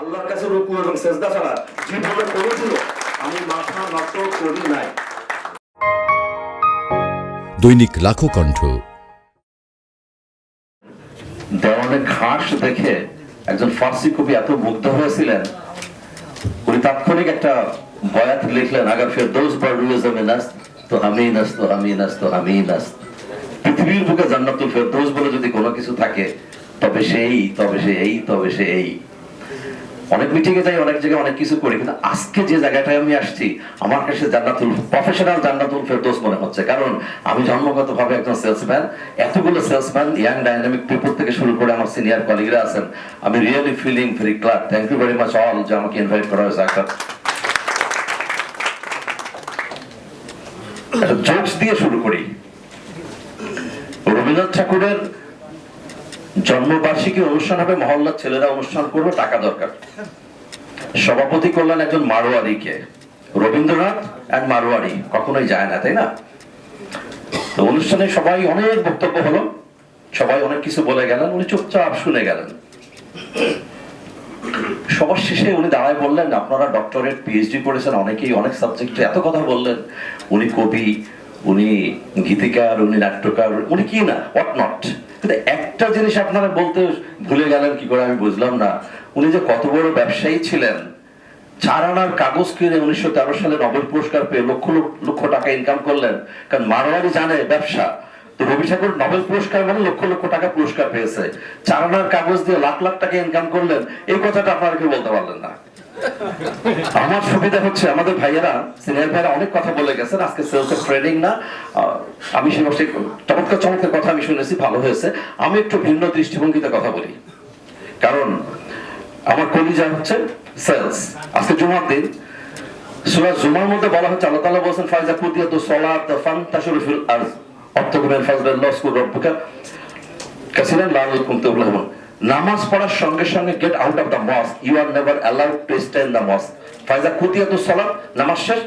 আল্লাহর কাছে রুকু এবং সেজদা ছাড়া জীবনে করেছিল আমি মাথা নত করি নাই। দৈনিক লাখো কণ্ঠ। দেওয়ানে ঘাস দেখে একজন ফার্সি কবি এত মুগ্ধ হয়েছিলেন উনি তাৎক্ষণিক একটা বয়াত লিখলেন আগার ফের দোষ বার রুয়ে নাস তো আমি নাস তো আমি নাস তো আমি নাস পৃথিবীর বুকে জান্নাতুল ফেরদৌস বলে যদি কোনো কিছু থাকে তবে সেই তবে সে এই তবে সে এই অনেক মিটিং এ যাই, অনেক জায়গায় অনেক কিছু করি, কিন্তু আজকে যে জায়গাটায় আমি আসছি, আমার কাছে জান্নাতুল প্রফেশনাল জান্নাতুল ফেরদৌস মনে হচ্ছে। কারণ আমি জন্মগত ভাবে একজন সেলসম্যান এতগুলো সেলসম্যান ইয়াং ডাইনামিক পিপল থেকে শুরু করে আমার সিনিয়র কলিগরা আছেন। আমি really feeling very glad thank you very much all যে আমাকে ইনভাইট করা হয়েছে। একটা জোকস দিয়ে শুরু করি। রবীন্দ্রনাথ ঠাকুরের জন্মবার্ষিকী অনুষ্ঠান হবে, মহল্লার ছেলেরা অনুষ্ঠান করবে, টাকা দরকার। সভাপতি করলেন একজন মারোয়ারিকে। রবীন্দ্রনাথ অ্যান্ড মারোয়ারি কখনোই যায় না, তাই না? অনুষ্ঠানে সবাই অনেক বক্তব্য হলো, সবাই অনেক কিছু বলে গেলেন, উনি চুপচাপ শুনে গেলেন। সবার শেষে উনি দাঁড়ায় বললেন, আপনারা ডক্টরেট পিএইচডি করেছেন, অনেকেই অনেক সাবজেক্টে এত কথা বললেন। উনি কবি উনি গীতিকার, উনি নাট্যকার, উনি কি না হোয়াট নট কিন্তু একটা জিনিস আপনারা বলতে ভুলে গেলেন, কি করে আমি বুঝলাম না। উনি যে কত বড় ব্যবসায়ী ছিলেন চার আনার কাগজ কিনে উনিশশো তেরো সালে নোবেল পুরস্কার পেয়ে লক্ষ লক্ষ- টাকা ইনকাম করলেন। কারণ মারোয়ারি জানে ব্যবসা। তো রবি ঠাকুর নোবেল পুরস্কার মানে লক্ষ লক্ষ টাকা পুরস্কার পেয়েছে। চার আনার কাগজ দিয়ে লাখ লাখ টাকা ইনকাম করলেন, এই কথাটা আপনারা কেউ বলতে পারলেন না। আমার সুবিধা হচ্ছে আমাদের ভাইয়েরা, সিনিয়র ভাইয়েরা অনেক কথা বলে গেছেন, আজকে সেলস ট্রেনিং না। আমি সে বসে চমৎকার চমৎকার কথা আমি শুনেছি, ভালো হয়েছে। আমি একটু ভিন্ন দৃষ্টিভঙ্গিতে কথা বলি। কারণ আমার কলিজা হচ্ছে সেলস আজকে জুমার দিন। সূরা জুমার মধ্যে বলা হচ্ছে, আল্লাহ তাআলা বলেছেন, ফাইজা কুদিয়াতু সালাত ফান্তাশিরু ফিল আরজ অর্থকুমের ফাজলাল্লাহ স্কুল রব্বুকা কাসিরান লাআল্লাকুম তুফলিহুন নামাজ পড়ার সঙ্গে সঙ্গে get out of the mosque you are never allowed to stay in the mosque ফাইজা কুদিয়াতু সালাত, নামাজ শেষ।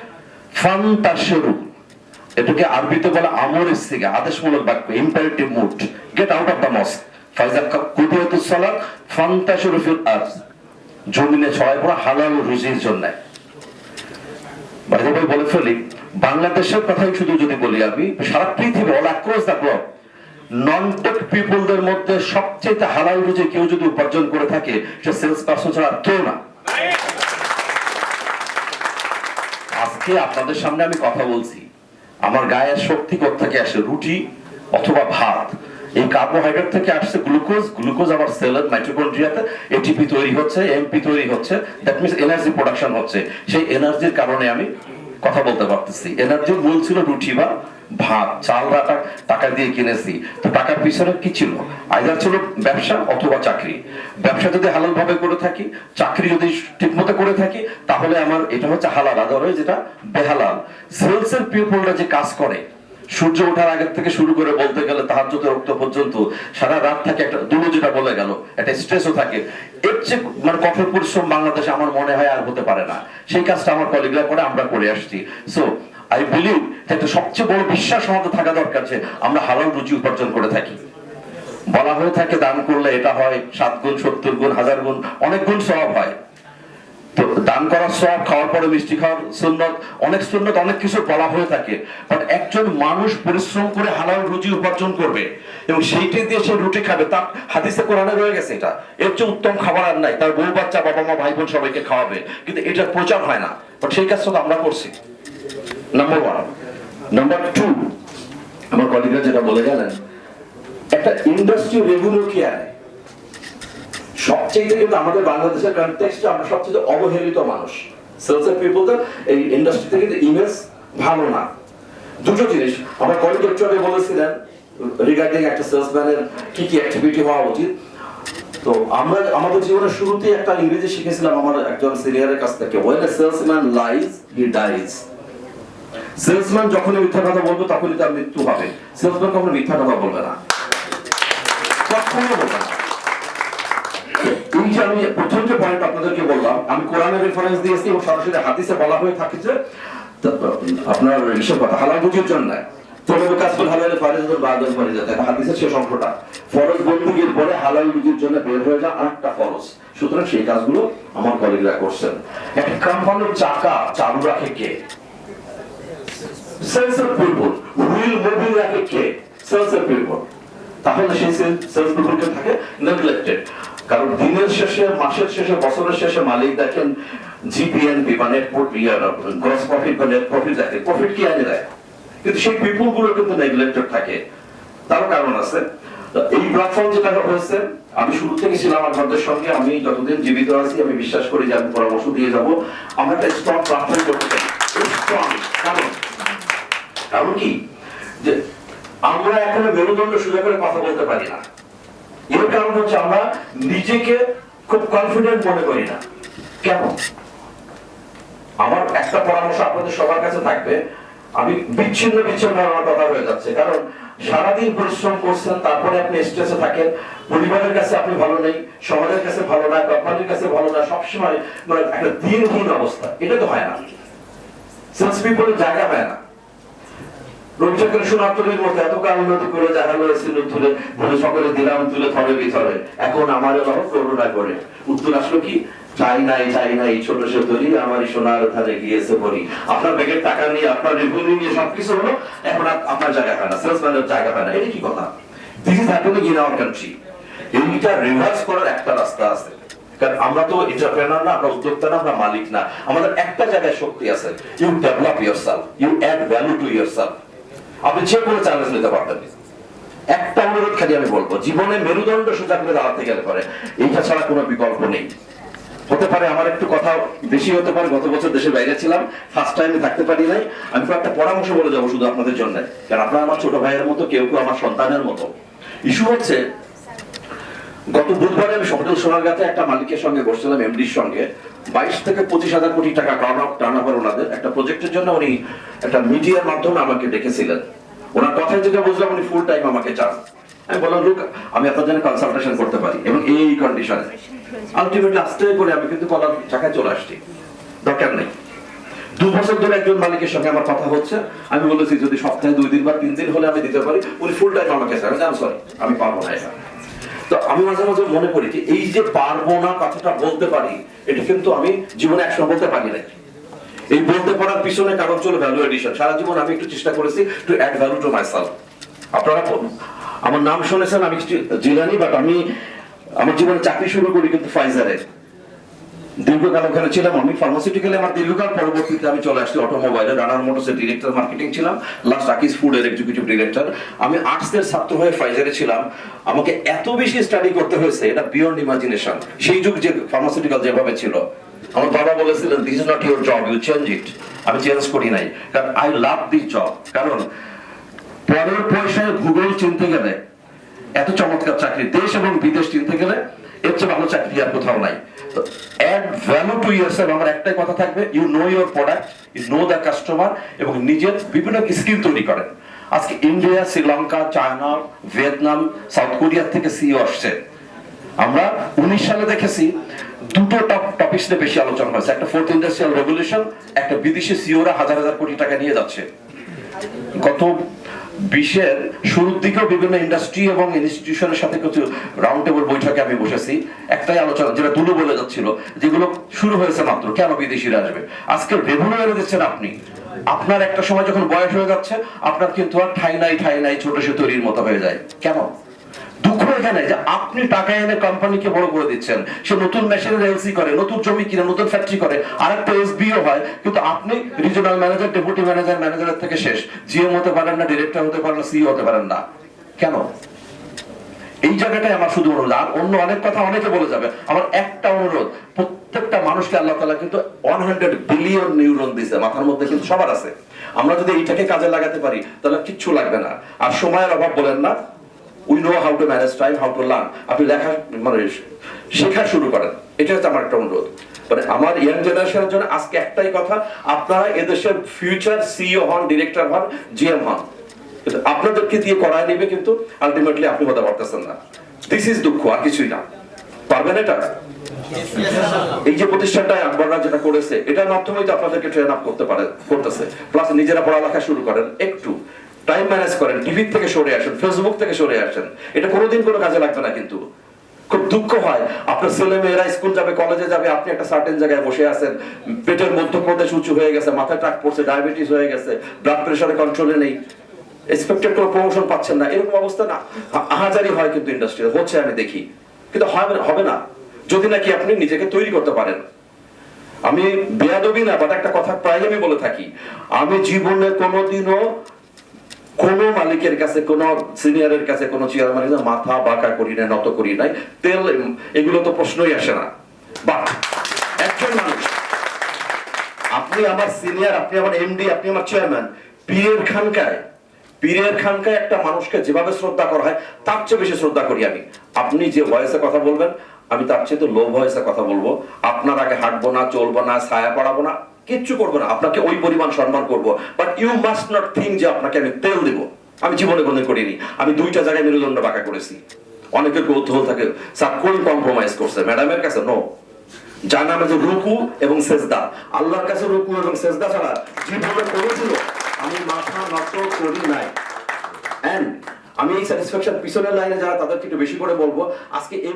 ফান্তাশিরু, এটাকে আরবিতে বলে আমর ইস্তিগা, আদেশমূলক বাক্য imperative mood get out of the mosque ফাইজা কুদিয়াতু সালাত, ফান্তাশিরু ফিল আরজ। জমিনে ছড়াই পড়া হালাল রুজির জন্য। বলে ফেলি, বাংলাদেশের কথাই শুধু যদি বলি আমি, সারা পৃথিবী all across the globe non tech পিপলদের মধ্যে সবচেয়ে হালাল কেউ যদি উপার্জন করে থাকে, সে সেলস পার্সন ছাড়া কেউ না। আজকে আপনাদের সামনে আমি কথা বলছি। আমার গায়ের শক্তি থেকে আসে? রুটি অথবা ভাত। এই কার্বোহাইড্রেট থেকে আসছে গ্লুকোজ গ্লুকোজ আবার সেলের মাইটোকন্ড্রিয়াতে এটিপি তৈরি হচ্ছে এমপি তৈরি হচ্ছে। দ্যাট মিনস এনার্জি প্রোডাকশন হচ্ছে। সেই এনার্জির কারণে আমি কথা বলতে পারতেছি। এনার্জির মূল ছিল রুটি বা ভাত, চাল রাটা টাকা দিয়ে কিনেছি। তো টাকার পিছনে কি ছিল? আইদার ছিল ব্যবসা অথবা চাকরি। ব্যবসা যদি হালাল ভাবে করে থাকি, চাকরি যদি ঠিকমতো করে থাকি, তাহলে আমার এটা হচ্ছে হালাল। আদারওয়াইজ যেটা বেহালাল। সেলস এর পিপলরা যে কাজ করে, সূর্য ওঠার আগের থেকে শুরু করে বলতে গেলে তাহার যত রক্ত পর্যন্ত সারা রাত থাকে একটা দুলো যেটা বলে গেল, একটা স্ট্রেসও থাকে। এর চেয়ে মানে কঠোর পরিশ্রম বাংলাদেশে আমার মনে হয় আর হতে পারে না। সেই কাজটা আমার কলিগরা করে, আমরা করে আসছি। সো আই বিলিভ একটা সবচেয়ে বড় বিশ্বাস আমাদের থাকা দরকার যে আমরা হালাল রুচি উপার্জন করে থাকি। বলা হয়ে থাকে দান করলে এটা হয়, সাত গুণ, সত্তর গুণ, হাজার গুণ, অনেক গুণ সব হয়। তো দান করার সব খাওয়ার পরে মিষ্টি খাওয়ার সুন্নত, অনেক সুন্নত, অনেক কিছু বলা হয়ে থাকে। বাট একজন মানুষ পরিশ্রম করে হালাল রুজি উপার্জন করবে এবং সেইটি দিয়ে সে রুটি খাবে, তার হাদিসে, কোরআনে রয়ে গেছে এটা। এর চেয়ে উত্তম খাবার আর নাই। তার বউ, বাচ্চা, বাবা, মা ভাই বোন সবাইকে খাওয়াবে। কিন্তু এটা প্রচার হয় না। বাট সেই কাজটা তো আমরা করছি। নাম্বার ওয়ান নাম্বার টু আমার কলিগরা যেটা বলে গেলেন, একটা ইন্ডাস্ট্রি রেগুলার কি আনে সবচেয়ে কিন্তু আমাদের বাংলাদেশের কনটেক্সটে আমরা সবচেয়ে অবহেলিত মানুষ। সেলস এই ইন্ডাস্ট্রিতে কিন্তু ইমেজ ভালো না। দুটো জিনিস, আমার বলেছিলেন রিগার্ডিং একটা সেলসম্যানের কি কি অ্যাক্টিভিটি হওয়া উচিত। তো আমরা আমাদের জীবনের শুরুতেই একটা ইংরেজি শিখেছিলাম আমার একজন সিনিয়রের কাছ থেকে। When a salesman lies he dies salesman যখনই মিথ্যা কথা বলবে, তখনই তার মৃত্যু হবে। সেলসম্যান কখনো মিথ্যা কথা বলবে না। আমি প্রথম যে পয়েন্ট আপনাদেরকে বললাম, আমি কোরআনের রেফারেন্স দিয়েছি এবং সরাসরি বলা হয়ে থাকে যে আপনার কথা, হালাল রুজির জন্য। তবে কাজগুলো হালালে ফারিজাতুল বাদল ফারিজাত একটা হাদিসের শেষ অংশটা। ফরজ পরে হালাল জন্য বের হয়ে যা আরেকটা ফরজ। সুতরাং সেই কাজগুলো আমার কলিগরা করছেন। একটা কোম্পানির চাকা, চালু রাখে কে? সেন্সর পিপল হুইল মুভি রাখে কে সেন্সর পিপল তাহলে সেই সেলস পিপলকে থাকে নেগলেক্টেড কারণ দিনের শেষে, মাসের শেষে, বছরের শেষে মালিক দেখেন জিপিএনপি মানে গ্রস প্রফিট বা নেট প্রফিট দেখে। প্রফিট কি আনে দেয়? কিন্তু সেই পিপলগুলো কিন্তু নেগলেক্টেড থাকে। তারও কারণ আছে। এই প্ল্যাটফর্ম যেটা হয়েছে, আমি শুরু থেকে ছিলাম আপনাদের সঙ্গে, আমি যতদিন জীবিত আছি, আমি বিশ্বাস করি যে আমি পরামর্শ দিয়ে যাব। আমরা একটা স্ট্রং প্ল্যাটফর্ম করতে চাই। স্ট্রং কারণ কারণ কি? যে আমরা এখনও মেরুদণ্ড সোজা করে কথা বলতে পারি না। এর কারণ হচ্ছে আমরা নিজেকে খুব কনফিডেন্ট মনে করি না। কেন? আমার একটা পরামর্শ আপনাদের সবার কাছে থাকবে। আমি বিচ্ছিন্ন বিচ্ছিন্ন আমার কথা হয়ে যাচ্ছে। কারণ সারাদিন পরিশ্রম করছেন, তারপরে আপনি স্ট্রেসে থাকেন। পরিবারের কাছে আপনি ভালো নেই, সমাজের কাছে ভালো না কোম্পানির কাছে ভালো না, সবসময় মানে একটা দিনহীন অবস্থা। এটা তো হয় না। পিপলের জায়গা হয় না। রবিচক্রের সোনাতলির মতো এত কাল করে দেখা হয়েছিল তুলে বলে সকলে দিলাম তুলে থরে ভিতরে। এখন আমার এলাকা করুণা করে। উত্তর আসলো কি? চাই নাই চাই নাই, ছোট সেতরি আমারই সোনার ধারে গিয়েছে বলি। আপনার ব্যাগের টাকা নিয়ে, আপনার রেভিনিউ নিয়ে সবকিছু হলো, এখন আপনার জায়গা না সেলসম্যানের জায়গা না। এটা কি কথা? This is happening in our country এইটা রিভার্স করার একটা রাস্তা আছে। কারণ আমরা তো না, আমরা উদ্যোক্তা না, আমরা মালিক না। আমাদের একটা জায়গায় শক্তি আছে। You develop your self you value to your self আপনি যে কোনো চ্যালেঞ্জ নিতে পারবেন একটা অনুরোধ খালি আমি বলব, জীবনে মেরুদণ্ড সোজা করে দাঁড়াতে গেলে পরে এইটা ছাড়া কোনো বিকল্প নেই। হতে পারে আমার একটু কথা বেশি হতে পারে, গত বছর দেশের বাইরে ছিলাম ফার্স্ট টাইমে থাকতে পারি নাই। আমি একটা পরামর্শ বলে যাব শুধু আপনাদের জন্য। কারণ আপনারা আমার ছোট ভাইয়ের মতো, কেউ কেউ আমার সন্তানের মতো। ইস্যু হচ্ছে, গত বুধবারে আমি সমুদ্র সোনারগাঁতে একটা মালিকের সঙ্গে বসছিলাম এমডির সঙ্গে। বাইশ থেকে পঁচিশ হাজার কোটি টাকা টার্ন টার্ন ওনাদের। একটা প্রজেক্টের জন্য উনি একটা মিডিয়ার মাধ্যমে আমাকে ডেকেছিলেন। ওনার কথায় যেটা বুঝলাম, উনি ফুল টাইম আমাকে চান। আমি বললাম লোক আমি আপনার জন্য কনসালটেশন করতে পারি এবং এই কন্ডিশনে আলটিমেটলি আস্তে করে আমি কিন্তু কলার চাকায় চলে আসছি। দরকার নেই। দু বছর ধরে একজন মালিকের সঙ্গে আমার কথা হচ্ছে। আমি বলেছি, যদি সপ্তাহে দুই দিন বা তিন দিন হলে আমি দিতে পারি। উনি ফুল টাইম আমাকে চান। আমি সরি আমি পারব না এটা। তো আমি মাঝে মাঝে মনে করি যে, এই যে পারব না কথাটা বলতে পারি, এটা কিন্তু আমি জীবনে একসময় বলতে পারি না এই বলতে পারার পিছনে কারণ ছিল ভ্যালু এডিশন সারা জীবন আমি একটু চেষ্টা করেছি to add value to my self আপনারা আমার নাম শুনেছেন, আমি জিলানি বাট আমি আমার জীবনে চাকরি শুরু করি কিন্তু ফাইজারে দীর্ঘকাল ওখানে ছিলাম, আমি ফার্মাসিউটিক্যালে আমার দীর্ঘকাল পরবর্তীতে আমি চলে আসছি অটোমোবাইলে রানার মোটরসের ডিরেক্টর মার্কেটিং ছিলাম লাস্ট আকিস ফুডের এক্সিকিউটিভ ডিরেক্টর আমি আর্টসের ছাত্র হয়ে ফাইজারে ছিলাম। আমাকে এত বেশি স্টাডি করতে হয়েছে, এটা বিয়ন্ড ইমাজিনেশন সেই যুগ যে ফার্মাসিউটিক্যাল যেভাবে ছিল। আমার বাবা বলেছিলেন this is not your job you change it আমি চেঞ্জ করি নাই, কারণ আই লাভ দিস জব কারণ পরের পয়সায় ভূগোল চিনতে গেলে এত চমৎকার চাকরি, দেশ এবং বিদেশ চিনতে গেলে এর চেয়ে ভালো চাকরি আর কোথাও নাই। অ্যাড ভ্যালু টু ইয়ারসেলফ আমার একটাই কথা থাকবে you know your product you know the customer এবং নিজের বিভিন্ন স্কিল তৈরি করেন। আজকে India Sri Lanka China Vietnam South Korea থেকে সিও আসছে। আমরা উনিশ সালে দেখেছি দুটো টপ টপিক্স নিয়ে বেশি আলোচনা হয়েছে। একটা ফোর্থ ইন্ডাস্ট্রিয়াল রেভলিউশন একটা বিদেশি সিওরা হাজার হাজার কোটি টাকা নিয়ে যাচ্ছে। গত বিশের শুরুর দিকেও বিভিন্ন ইন্ডাস্ট্রি এবং ইনস্টিটিউশনের সাথে কিছু রাউন্ড টেবিল বৈঠকে আমি বসেছি। একটাই আলোচনা যেটা দুলু বলে যাচ্ছিল, যেগুলো শুরু হয়েছে মাত্র, কেন বিদেশিরা আসবে? আজকে রেভিনিউ এনে দিচ্ছেন আপনি। আপনার একটা সময় যখন বয়স হয়ে যাচ্ছে, আপনার কিন্তু আর ঠাই নাই ঠাই নাই, ছোট সে তৈরির মতো হয়ে যায়। কেন? দুঃখ এখানে যে আপনি টাকা এনে কোম্পানিকে বড় করে দিচ্ছেন। সে নতুন মেশিনের এলসি করে, নতুন জমি কিনে, নতুন ফ্যাক্টরি করে, আরেকটা এসবিও হয়, কিন্তু আপনি রিজিওনাল ম্যানেজার ডেপুটি ম্যানেজার ম্যানেজারের থেকে শেষ। জিএম হতে পারেন না ডিরেক্টর হতে পারেন না সিইও হতে পারেন না। কেন? এই জায়গাটাই আমার শুধু অনুরোধ। আর অন্য অনেক কথা অনেকে বলে যাবে। আমার একটা অনুরোধ, প্রত্যেকটা মানুষকে আল্লাহ তালা কিন্তু ওয়ান হান্ড্রেড বিলিয়ন নিউরন দিছে মাথার মধ্যে কিন্তু সবার আছে। আমরা যদি এইটাকে কাজে লাগাতে পারি, তাহলে কিচ্ছু লাগবে না। আর সময়ের অভাব বলেন না we know how to manage time how to learn আপনি লেখা মানে শেখা শুরু করেন। এটা হচ্ছে আমার একটা অনুরোধ। মানে আমার ইয়াং জেনারেশনের জন্য আজকে একটাই কথা, আপনারা এদেশের ফিউচার সিইও হন ডিরেক্টর হন জিএম হন। কিন্তু আপনাদেরকে দিয়ে করায় নিবে কিন্তু আলটিমেটলি আপনি হতে পারতেছেন না। দিস ইজ দুঃখ, আর কিছুই না। পারবেন এটা? এই যে প্রতিষ্ঠানটা আকবররা যেটা করেছে, এটার মাধ্যমেই তো আপনাদেরকে ট্রেন আপ করতে পারে, করতেছে। প্লাস নিজেরা পড়ালেখা শুরু করেন, একটু। টাইম ম্যানেজ করেন টিভি থেকে সরে আসেন ফেসবুক থেকে সরে আসেন। এটা কোনোদিন কোনো কাজে লাগবে না কিন্তু। খুব দুঃখ হয়। আপনার ছেলে মেয়েরা স্কুল যাবে, কলেজে যাবে, আপনি একটা সার্টেন জায়গায় বসে আছেন, পেটের মধ্যপ্রদেশ উঁচু হয়ে গেছে, মাথায় টাক পড়ছে ডায়াবেটিস হয়ে গেছে ব্লাড প্রেশারে কন্ট্রোলে নেই। এক্সপেক্টেড কোনো প্রমোশন পাচ্ছেন না, এরকম অবস্থা না। হা- হাজারি হয় কিন্তু ইন্ডাস্ট্রি হচ্ছে আমি দেখি। কিন্তু হবে হবে না। যদি নাকি আপনি নিজেকে তৈরি করতে পারেন। আমি বেয়াদবি না বাট একটা কথা প্রায় আমি বলে থাকি। আমি জীবনে কোনোদিনও কোন মালিকের কাছে, কোন সিনিয়রের কাছে, কোন চেয়ারম্যানের কাছে মাথা বাঁকা করি নাই, নত করি নাই। তেল, এগুলো তো প্রশ্নই আসে না। বাট একজন মানুষ। আপনি আমার সিনিয়র, আপনি আমার এমডি আপনি আমার চেয়ারম্যান। পীরের খানকায় পীরের খানকায় একটা মানুষকে যেভাবে শ্রদ্ধা করা হয়, তার চেয়ে বেশি শ্রদ্ধা করি আমি। আপনি যে ভয়েসে কথা বলবেন, আমি তার চেয়ে তো লো ভয়েসে কথা বলব। আপনার আগে হাঁটবো না, চলবো না, ছায়া পড়াবো না। কিচ্ছু করব না, আপনাকে ওই পরিমাণ সম্মান করব। But you must not think যে আপনাকে আমি তেল দিব। আমি জীবনে কোনদিন করিনি। আমি দুইটা জায়গায় মেরুদণ্ড বাঁকা করেছি। অনেকের কৌতূহল থাকে, স্যার, কোন কম্প্রোমাইজ করছে? ম্যাডামের কাছে নো যার নাম হচ্ছে রুকু এবং সেজদা। আল্লাহর কাছে রুকু এবং সেজদা ছাড়া জীবনে করেছিল আমি মাথা নত করি নাই। এন্ড আমি এই স্যাটিসফ্যাকশন পিছনের লাইনে যারা তাদেরকে একটু বেশি করে বলব, আজকে এই